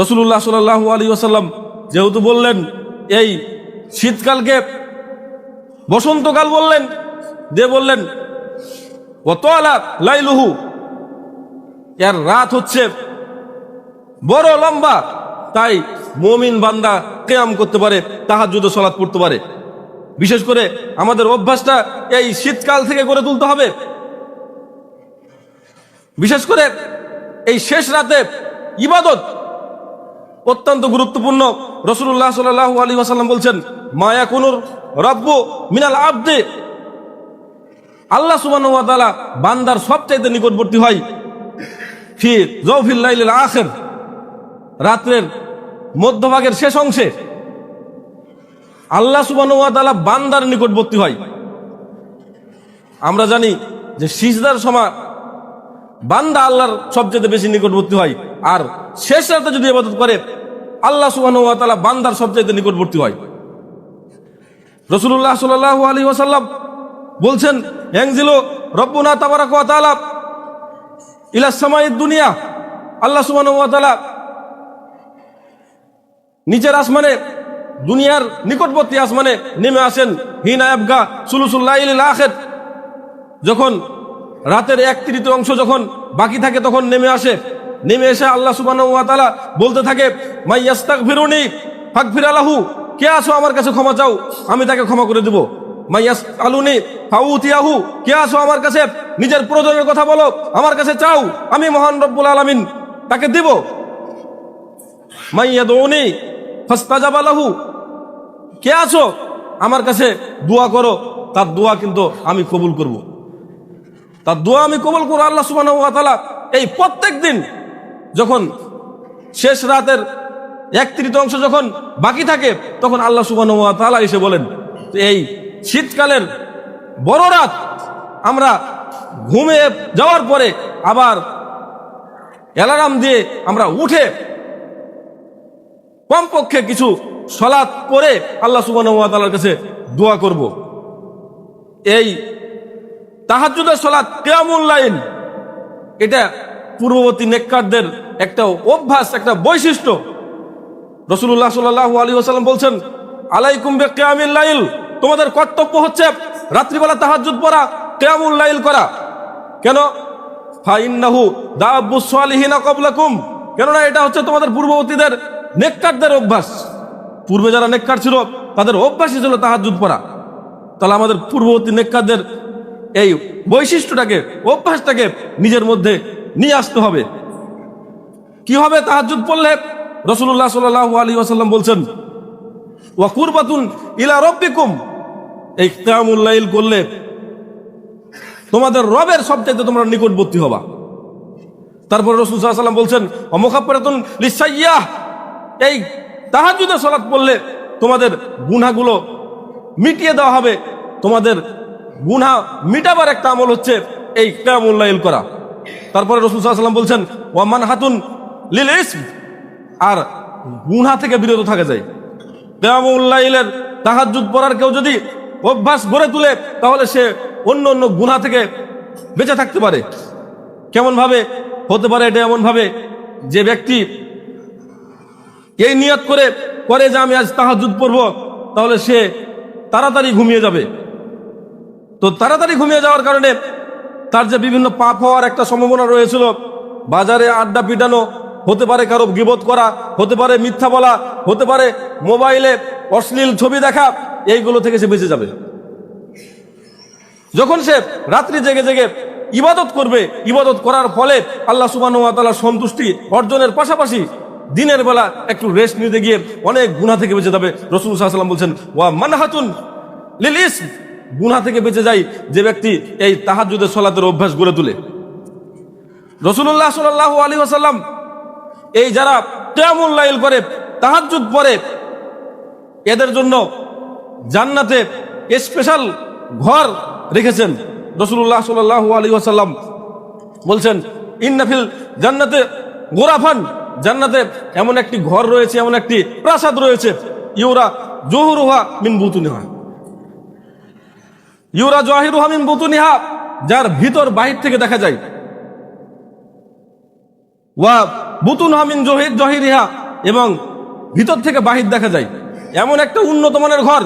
রসুল্লাহ সাল্লাহ আলী আসাল্লাম যেহেতু বললেন, এই শীতকালকে বসন্তকাল বললেন যে বললেন অত আলা লাইলুহু। এর রাত হচ্ছে বড় লম্বা, তাই মমিন বান্দা কেয়াম করতে পারে তাহার যুদ্ধ সলাৎ পড়তে পারে। বিশেষ করে আমাদের অভ্যাসটা এই শীতকাল থেকে গড়ে তুলতে হবে। বিশেষ করে এই শেষ রাতে ইবাদত অত্যন্ত গুরুত্বপূর্ণ। রসুল্লাহ সাল আলী আসাল্লাম বলছেন মায়া কুনুর রব্বু মিনাল আব্দে। আল্লাহ সুবান বান্দার সবচাইতে নিকটবর্তী হয়। আখের, রাত্রের মধ্যভাগের শেষ অংশে। আল্লাহ সুবান বান্দার নিকটবর্তী হয়। আমরা জানি যে সিজদার সময় বান্দা আল্লাহর সবচেয়ে বেশি নিকটবর্তী হয়। আর শেষ রাতে যদি ইবাদত করে আল্লাহ সুবাহ বান্দার সবচেয়ে নিকটবর্তী হয়। রসুল্লাহ সাল আলী ওসাল্লাম বলছেন হ্যাংজিলো রব্বুনা তাবারাক ওয়া তাআলা দুনিয়া। আল্লাহ ওয়া নিচের আসমানে, দুনিয়ার নিকটবর্তী আসমানে নেমে আসেন। হিনা আবগা সুলুসুল্লাহিল আখির। যখন রাতের এক তৃতীয় অংশ যখন বাকি থাকে তখন নেমে আসে। নেমে এসে আল্লাহ ওয়া বলতে থাকে, মাই ইয়াস্তাগফিরুনি ফাগফির আলাহু কে আসো আমার কাছে ক্ষমা চাও? আমি তাকে ক্ষমা করে দেব। মাইয়াস আলুনি ফাউতিয়াহু। কে আছো আমার কাছে? নিজের প্রয়োজনের কথা বলো। আমার কাছে চাও। আমি মহান রব্বুল আলামিন তাকে দিব। মাইয়াদউনি ফাস্তাজাবালাহু। কে আছো? আমার কাছে দোয়া করো। তার দোয়া কিন্তু আমি কবুল করব। তার দোয়া আমি কবুল করব আল্লাহ ওয়া এই প্রত্যেক দিন যখন শেষ রাতের এক তৃতীয়াংশ যখন বাকি থাকে, তখন আল্লাহ সুবহানাহু ওয়া তাআলা এসে বলেন এই শীতকালের বড় রাত, আমরা ঘুমে যাওয়ার পরে আবার অ্যালার্ম দিয়ে আমরা উঠে কমপক্ষে কিছু সলাৎ করে আল্লাহ সুবাহর কাছে দোয়া করব। এই তাহাজুদের সলাৎ কেয়ামুল লাইন এটা পূর্ববর্তী নেককারদের একটা অভ্যাস, একটা বৈশিষ্ট্য। রসুল্লাহ সাল্লাহ আলী আসাল্লাম বলছেন, আলাইকুম বে কেয়ামিল লাইল। তোমাদের কর্তব্য হচ্ছে রাত্রিবেলা তাহাজুদ পড়া, কেয়ামুল লাইল করা। কেন? ফাইন্নাহু দাব্বুস সালিহিনা কবলাকুম কেননা এটা হচ্ছে তোমাদের পূর্ববর্তীদের নেককারদের অভ্যাস। পূর্বে যারা নেককার ছিল, তাদের অভ্যাসই ছিল তাহাজুদ পড়া। তাহলে আমাদের পূর্ববর্তী নেককারদের এই বৈশিষ্ট্যটাকে, অভ্যাসটাকে নিজের মধ্যে নিয়ে আসতে হবে। কি হবে তাহাজুদ পড়লে? রসুল্লাহ সাল আলী আসাল্লাম বলছেন ওয়াকুরবাতুন ইলা রব্বিকুম। এই কেয়ামুল্লাইল করলে তোমাদের রবের সবচাইতে তোমরা নিকটবর্তী হবা। তারপরে রসুল সাল্লাম বলছেন অমুখাপরাতুন লিসাইয়াহ এই তাহাজুদে সলাৎ পড়লে তোমাদের গুনাগুলো মিটিয়ে দেওয়া হবে। তোমাদের গুনা মিটাবার একটা আমল হচ্ছে এই কেয়ামুল্লাইল করা। তারপরে রসুল সাল্লাম বলছেন ওয়ামান হাতুন লিল ইসম আর গুনা থেকে বিরত থাকা যায়। কেয়ামুল্লাইলের তাহাজুদ পড়ার কেউ যদি অভ্যাস গড়ে তুলে, তাহলে সে অন্য অন্য গুণা থেকে বেঁচে থাকতে পারে। কেমন ভাবে হতে পারে এটা এমন ভাবে যে ব্যক্তি এই নিয়ত করে করে যে আমি আজ তাহাজুদ পড়ব, তাহলে সে তাড়াতাড়ি ঘুমিয়ে যাবে। তো তাড়াতাড়ি ঘুমিয়ে যাওয়ার কারণে তার যে বিভিন্ন পাপ হওয়ার একটা সম্ভাবনা রয়েছিল, বাজারে আড্ডা পিটানো, হতে পারে কারও গিবোধ করা, হতে পারে মিথ্যা বলা, হতে পারে মোবাইলে অশ্লীল ছবি দেখা, এইগুলো থেকে সে বেঁচে যাবে। যখন সে রাত্রি জেগে জেগে ইবাদত করবে, ইবাদত করার ফলে আল্লাহ সুবাহ সন্তুষ্টি অর্জনের পাশাপাশি দিনের বেলা একটু রেস্ট নিতে গিয়ে অনেক গুণা থেকে বেঁচে যাবে। রসুল সাল্লাম বলছেন, ওয়া মানহাতুন লিলিস গুণা থেকে বেঁচে যায় যে ব্যক্তি এই তাহাজুদের সলাতের অভ্যাস গড়ে তুলে। রসুল্লাহ সাল আলী আসাল্লাম এই যারা কেমন লাইল করে তাহাজুদ পরে, এদের জন্য জান্নাতে স্পেশাল ঘর রেখেছেন। রসুল্লাহ সাল আলী আসাল্লাম বলছেন ইন্নাফিল জান্নাতে গোরাফান। জান্নাতে এমন একটি ঘর রয়েছে, এমন একটি প্রাসাদ রয়েছে। ইউরা জহুরুহা মিন বুতুনিহা। ইউরা জহিরুহা মিন বুতুনিহা, যার ভিতর বাহির থেকে দেখা যায়। ওয়া বুতুন হামিন জহির জহিরিহা, এবং ভিতর থেকে বাহির দেখা যায়। এমন একটা উন্নত মানের ঘর।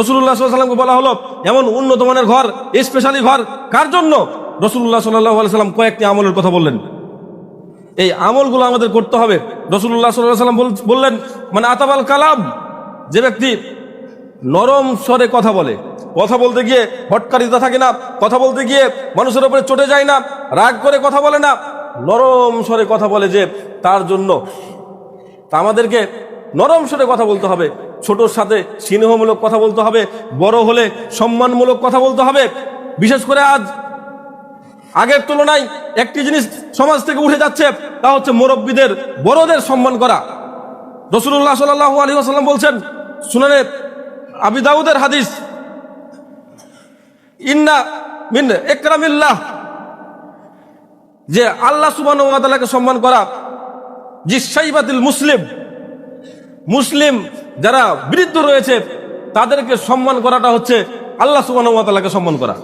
রসুল্লাহ সাল্লামকে বলা হলো, এমন উন্নত মানের ঘর স্পেশালি ঘর। কার জন্য? রসুল্লাহ সাল্লাহ সাল্লাম কয়েকটি আমলের কথা বললেন। এই আমলগুলো আমাদের করতে হবে। রসুল্লাহ সাল্লাহ সাল্লাম বললেন মানে আতাবাল কালাম যে ব্যক্তি নরম স্বরে কথা বলে। কথা বলতে গিয়ে হটকারিতা থাকে না, কথা বলতে গিয়ে মানুষের উপরে চটে যায় না, রাগ করে কথা বলে না। নরম স্বরে কথা বলে যে তার জন্য তা আমাদেরকে নরম স্বরে কথা বলতে হবে। ছোটর সাথে স্নেহমূলক কথা বলতে হবে, বড় হলে সম্মানমূলক কথা বলতে হবে। বিশেষ করে আজ আগের তুলনায় একটি জিনিস সমাজ থেকে উঠে যাচ্ছে, তা হচ্ছে মুরব্বীদের, বড়দের সম্মান করা। রসুল্লাহ সাল্লাহ আলী আসাল্লাম বলছেন, শুনানে আবি দাউদের হাদিস। ইন্না মিন একরামিল্লাহ। যে আল্লাহ সুবান ওয়াতালাকে সম্মান করা জিসাইবাতিল মুসলিম। মুসলিম যারা বৃদ্ধ রয়েছে, তাদেরকে সম্মান করাটা হচ্ছে আল্লাহ সুবান ওয়াতালাকে সম্মান করা।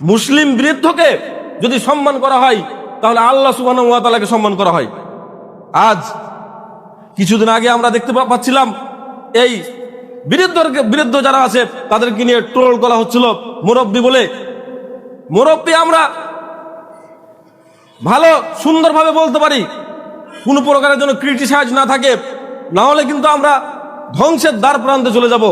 মুসলিম বৃদ্ধকে যদি সম্মান করা হয়, তাহলে আল্লাহ সুবাহ তালাকে সম্মান করা হয়। আজ কিছুদিন আগে আমরা দেখতে পাচ্ছিলাম এই বিরুদ্ধকে বিরুদ্ধ যারা আছে, তাদেরকে নিয়ে ট্রোল করা হচ্ছিল মুরব্বী বলে। মুরব্বী আমরা ভালো, সুন্দরভাবে বলতে পারি, কোনো প্রকারের জন্য ক্রিটিসাইজ না থাকে, না হলে কিন্তু আমরা ধ্বংসের দ্বার প্রান্তে চলে যাব।